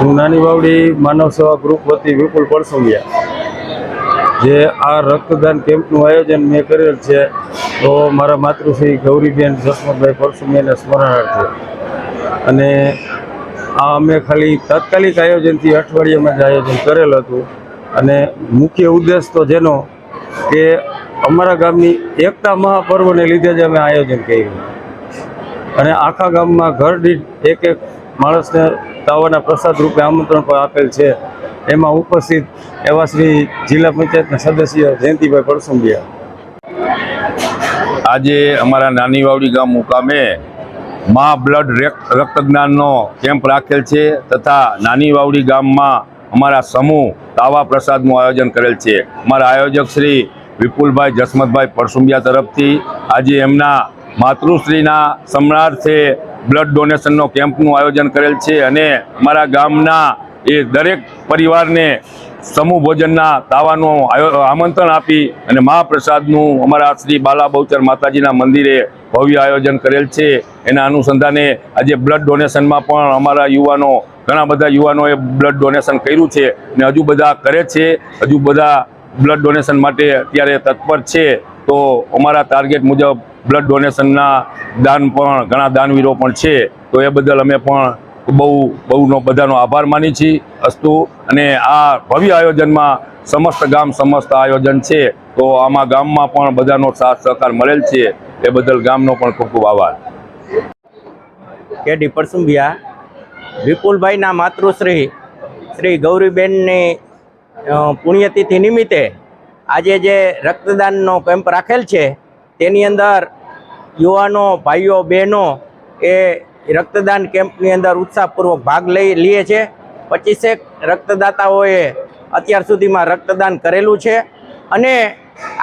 હું નાની વાવડી માનવ સેવા ગ્રુપ વતી વિપુલ પડસુંગિયા જે આ રક્તદાન કેમ્પનું આયોજન મેં કરેલ છે, તો મારા માતૃશ્રી ગૌરીબેન જસમતભાઈ પરસુમિયાને સ્મરણાર્થે. અને આ અમે ખાલી તાત્કાલિક આયોજનથી અઠવાડિયામાં જ આયોજન કરેલ હતું. અને મુખ્ય ઉદ્દેશ તો જેનો કે અમારા ગામની એકતા મહાપર્વને લીધે જ અમે આયોજન કર્યું. અને આખા ગામમાં ઘર દીઠ એક એક માણસને તાવાના પ્રસાદ રૂપે આમંત્રણ પણ આપેલ છે. એમાં ઉપસ્થિત એવા શ્રી જિલ્લા પંચાયતના સદસ્ય જયંતિભાઈ પડસુંબિયા આજે અમારા નાની વાવડી ગામ મુકામે મા બ્લડ રેક- રક્તદાનનો કેમ્પ રાખેલ છે તથા નાની વાવડી ગામમાં અમારા સમૂહ તાવા પ્રસાદનું આયોજન કરેલ છે. અમારા આયોજક શ્રી વિપુલભાઈ જસમતભાઈ પરસુંબિયા તરફથી આજે એમના માતૃશ્રીના સમ્રાર્થે બ્લડ ડોનેશનનો કેમ્પનું આયોજન કરેલ છે અને અમારા ગામના એ દરેક પરિવારને સમૂહ ભોજનના તાવાનું આમંત્રણ આપી અને મહાપ્રસાદનું અમારા શ્રી બાલા બહુચર માતાજીના મંદિરે ભવ્ય આયોજન કરેલ છે. એના અનુસંધાને આજે બ્લડ ડોનેશનમાં પણ અમારા યુવાનો, ઘણા બધા યુવાનોએ બ્લડ ડોનેશન કર્યું છે અને હજુ બધા કરે છે. હજુ બધા બ્લડ ડોનેશન માટે અત્યારે તત્પર છે. તો અમારા ટાર્ગેટ મુજબ બ્લડ ડોનેશનના દાન પણ, ઘણા દાનવીરો પણ છે. તો એ બદલ અમે પણ બહુ, બહુનો બધાનો આભાર માની છીએ અસ્તુ. અને આ ભવ્ય આયોજનમાં સમસ્ત ગામ, સમસ્ત આયોજન છે. તો આમાં ગામમાં પણ બધાનો સાથ, સહકાર મળેલ છે. એ બદલ ગામનો પણ ખૂબ ખૂબ આભાર. કે ડીપરસુંભિયા વિપુલભાઈના માતૃશ્રી, શ્રી ગૌરીબેનની પુણ્યતિથિ નિમિત્તે આજે જે રક્તદાનનો કેમ્પ રાખેલ છે તેની અંદર યુવાનો, ભાઈઓ, બહેનો એ રક્તદાન કેમ્પની અંદર ઉત્સાહપૂર્વક ભાગ લઈ લે છે. પચીસેક રક્તદાતાઓએ અત્યાર સુધીમાં રક્તદાન કરેલું છે અને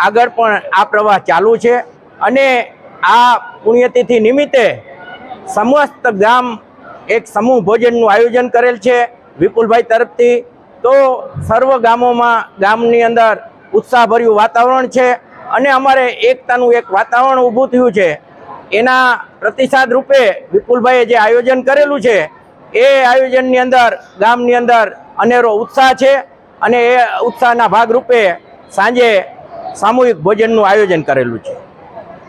આગળ પણ આ પ્રવાહ ચાલુ છે અને આ પુણ્યતિથિ નિમિત્તે સમસ્ત ગામ એક સમૂહ ભોજનનું આયોજન કરેલ છે વિપુલભાઈ તરફથી. તો સર્વ ગામોમાં ગામની અંદર ઉત્સાહભર્યું વાતાવરણ છે અને અમારે એકતાનું એક વાતાવરણ ઊભું થયું છે. એના પ્રતિસાદ રૂપે વિપુલભાઈએ જે આયોજન કરેલું છે, એ આયોજનની અંદર, ગામની અંદર અનેરો ઉત્સાહ છે અને એ ઉત્સાહના ભાગરૂપે સાંજે સામૂહિક ભોજનનું આયોજન કરેલું છે.